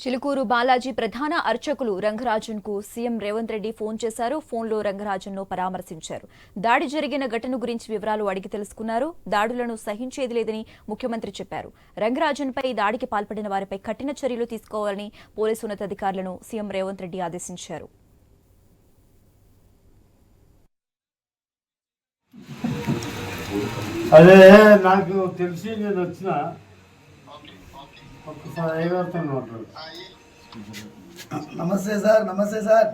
చిలుకూరు బాలాజీ ప్రధాన అర్చకులు రంగరాజన్కు సీఎం రేవంత్ రెడ్డి ఫోన్ చేశారు. ఫోన్లో రంగరాజన్ను పరామర్శించారు. దాడి జరిగిన ఘటన గురించి వివరాలు అడిగి తెలుసుకున్నారు. దాడులను సహించేది లేదని ముఖ్యమంత్రి చెప్పారు. రంగరాజన్ పై దాడికి పాల్పడిన వారిపై కఠిన చర్యలు తీసుకోవాలని పోలీసు ఉన్నతాధికారులను సీఎం రేవంత్ రెడ్డి ఆదేశించారు. అదే నాకు తెలిసి నేను వచ్చిన నమస్తే సార్ నమస్తే సార్.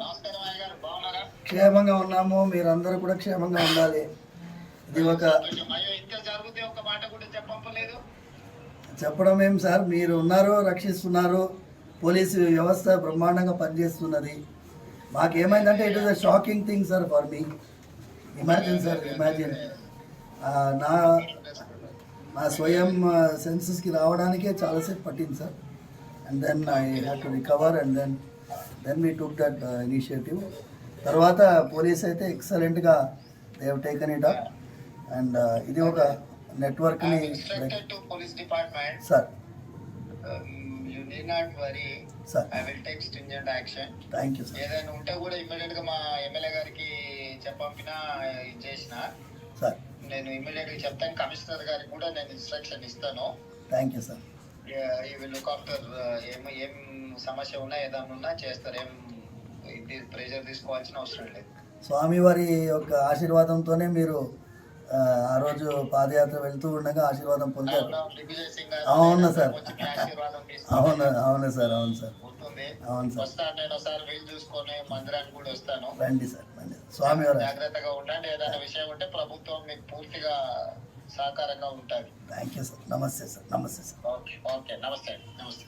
క్షేమంగా ఉన్నాము మీరందరూ కూడా క్షేమంగా ఉండాలి. ఇది ఒక చెప్పడం ఏం సార్ మీరు ఉన్నారు రక్షిస్తున్నారు పోలీసు వ్యవస్థ బ్రహ్మాండంగా పనిచేస్తున్నది. మాకేమైందంటే it is a shocking thing sir for me imagine sir imagine నా నా స్వయం సెన్సెస్కి రావడానికే చాలాసేపు పట్టింది sir. And then I have to recover and then then we took that initiative తర్వాత పోలీస్ అయితే ఎక్సలెంట్గా they have taken it up and ఇది ఒక నెట్వర్క్ని. Sir worry. Sir take stringent action. Thank you sir ఏదైనా ఉంటే కూడా ఇమ్మీడియట్గా మా ఎమ్మెల్యే గారికి చెప్పంపిన ఇది చేసిన. సార్ నేను ఇమ్మీడియట్గా చెప్తాను. కమిషనర్ గారికి కూడా నేను ఇన్స్ట్రక్షన్ ఇస్తాను. థ్యాంక్ యూ సార్ ఈ లుక్ ఆఫ్టర్ ఏం ఏం సమస్య ఉన్నా ఏదైనా ఉన్నా చేస్తారు. ఏం ఇది ప్రెషర్ తీసుకోవాల్సిన అవసరం లేదు. స్వామివారి యొక్క ఆశీర్వాదంతోనే మీరు ఆ, రోజు పాదయాత్ర వెళ్తూ ఉండగా ఆశీర్వాదం పొందారు. అవునా, సార్. అవును. అవును సార్ అవును సార్. అవును సార్. నేను ఒకసారి వీలు చూసుకొని మందిరానికి కూడా వస్తాను. రండి సార్ రండి. స్వామివారి జాగ్రత్తగా ఉండండి ఏదైనా విషయం ఉంటే ప్రభుత్వం మీకు పూర్తిగా సహకారంగా ఉంటుంది. థ్యాంక్ యూ సార్ నమస్తే సార్ నమస్తే సార్ ఓకే ఓకే. నమస్తే అండి. నమస్తే.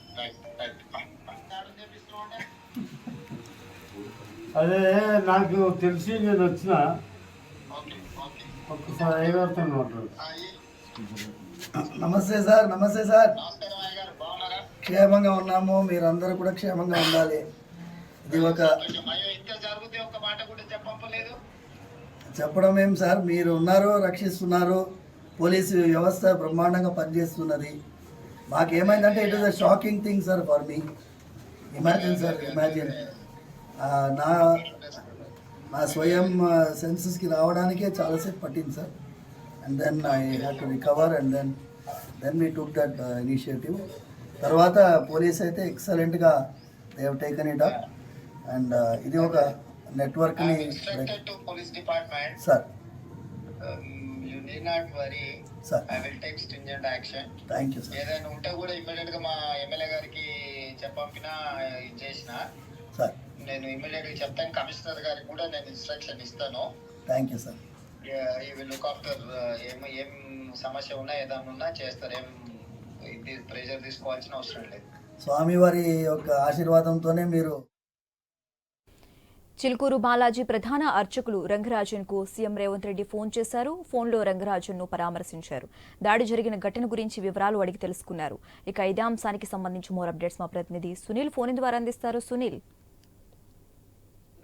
అదే నాకు తెలిసి నేను వచ్చిన. నమస్తే సార్ నమస్తే సార్. క్షేమంగా ఉన్నాము మీరందరూ కూడా క్షేమంగా ఉండాలి. ఇది ఒక కొంచెం అయ్యో ఇంత జరిగితే ఒక మాట కూడా చెప్పలేదు చెప్పడం ఏం సార్ మీరు ఉన్నారు రక్షిస్తున్నారు. పోలీసు వ్యవస్థ బ్రహ్మాండంగా పనిచేస్తున్నది. మాకేమైందంటే it is a shocking thing sir for me imagine sir imagine నా నా స్వయం సెన్సెస్కి రావడానికే చాలాసేపు పట్టింది sir. And then I have to recover and then then we took that initiative తర్వాత పోలీస్ అయితే ఎక్సలెంట్గా they have taken it up and ఇది ఒక నెట్వర్క్ని instructed to police department sir you not worry sir I will take action thank you sir ఏదైనా ఉంటే కూడా ఇమ్మీడియట్గా మా ఎమ్మెల్యే గారికి చెప్పంపిన ఇది చేసిన. సార్ నేను ఇమ్మీడియట్గా చెప్తాను. కమిషనర్ గారికి కూడా నేను ఇన్స్ట్రక్షన్ ఇస్తాను. థ్యాంక్ యూ సార్ ఈ విల్ లుక్ ఆఫ్టర్ ఏం ఏం సమస్య ఉన్నా ఏదైనా ఉన్నా చేస్తారు. ఏం ఇది ప్రెషర్ తీసుకోవాల్సిన అవసరం లేదు. స్వామివారి యొక్క ఆశీర్వాదంతోనే మీరు చిలుకూరు బాలాజీ ప్రధాన అర్చకులు రంగరాజన్కు సీఎం రేవంత్ రెడ్డి ఫోన్ చేశారు. ఫోన్లో రంగరాజన్ను పరామర్శించారు. దాడి జరిగిన ఘటన గురించి వివరాలు అడిగి తెలుసుకున్నారు. ఇక ఇదే అంశానికి సంబంధించి మోర్ అప్డేట్స్ మా ప్రతినిధి సునీల్ ఫోన్ ద్వారా అందిస్తారు. సునీల్.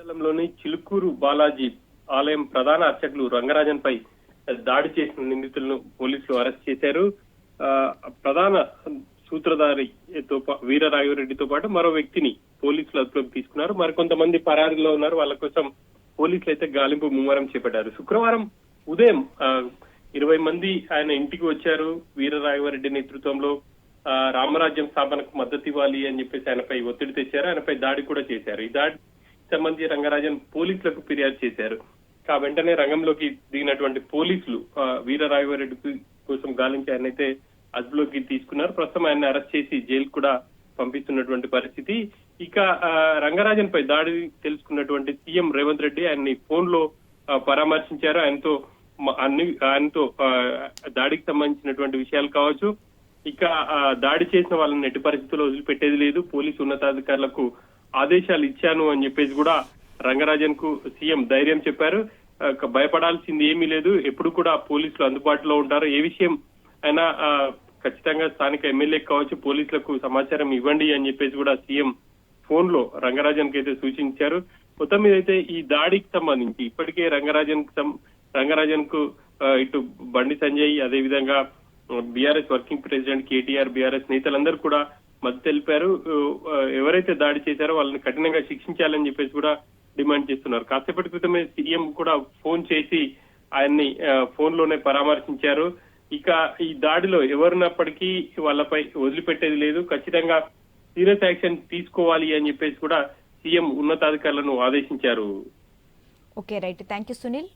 మండలంలోని చిలుకూరు బాలాజీ ఆలయం ప్రధాన అర్చకులు రంగరాజన్ పై దాడి చేసిన నిందితులను పోలీసులు అరెస్ట్ చేశారు. ఆ, ప్రధాన సూత్రధారితో పా- వీరరాఘవరెడ్డితో పాటు మరో వ్యక్తిని పోలీసులు అదుపులోకి తీసుకున్నారు. మరికొంతమంది పరారీలో ఉన్నారు. వాళ్ళ కోసం పోలీసులు అయితే గాలింపు ముమ్మరం చేపట్టారు. శుక్రవారం ఉదయం ఇరవై మంది ఆయన ఇంటికి వచ్చారు. వీరరాఘవరెడ్డి నేతృత్వంలో ఆ, రామరాజ్యం స్థాపనకు మద్దతు ఇవ్వాలి అని చెప్పేసి ఆయనపై ఒత్తిడి తెచ్చారు. ఆయనపై దాడి కూడా చేశారు. ఈ దాడి సంబంధించి రంగరాజన్ పోలీసులకు ఫిర్యాదు చేశారు. ఆ వెంటనే రంగంలోకి దిగినటువంటి పోలీసులు వీర వీరరాఘవరెడ్డి కోసం గాలించి ఆయనైతే అదుపులోకి తీసుకున్నారు. ప్రస్తుతం ఆయన అరెస్ట్ చేసి జైలు కూడా పంపిస్తున్నటువంటి పరిస్థితి. ఇక రంగరాజన్ పై దాడి తెలుసుకున్నటువంటి సీఎం రేవంత్ రెడ్డి ఆయన్ని ఫోన్లో పరామర్శించారు. ఆయనతో అన్ని ఆయనతో దాడికి సంబంధించినటువంటి విషయాలు కావచ్చు. ఇక దాడి చేసిన వాళ్ళని ఎట్టి పరిస్థితుల్లో వదిలిపెట్టేది లేదు. పోలీసు ఉన్నతాధికారులకు ఆదేశాలు ఇచ్చాను అని చెప్పేసి కూడా రంగరాజన్కు సీఎం ధైర్యం చెప్పారు. భయపడాల్సింది ఏమీ లేదు. ఎప్పుడు కూడా పోలీసులు అందుబాటులో ఉంటారు. ఏ విషయం అయినా ఆ, ఖచ్చితంగా స్థానిక ఎమ్మెల్యే కావచ్చు పోలీసులకు సమాచారం ఇవ్వండి అని చెప్పేసి కూడా సీఎం ఫోన్లో రంగరాజన్కి అయితే సూచించారు. మొత్తం మీద అయితే ఈ దాడికి సంబంధించి ఇప్పటికే రంగరాజన్ రంగరాజన్కు ఇటు బండి సంజయ్ అదే విధంగా BRS working president KTR BRS నేతలందరూ కూడా మద్దతు తెలిపారు. ఎవరైతే దాడి చేశారో వాళ్ళని కఠినంగా శిక్షించాలని చెప్పేసి కూడా డిమాండ్ చేస్తున్నారు. కాసేపటి క్రితమే సీఎం కూడా ఫోన్ చేసి ఆయన్ని ఫోన్లోనే పరామర్శించారు. ఇక ఈ దాడిలో ఎవరున్నప్పటికీ వాళ్ళపై వదిలిపెట్టేది లేదు. ఖచ్చితంగా సీరియస్ యాక్షన్ తీసుకోవాలి అని చెప్పేసి కూడా సీఎం ఉన్నతాధికారులను ఆదేశించారు. Okay right. Thank you Sunil.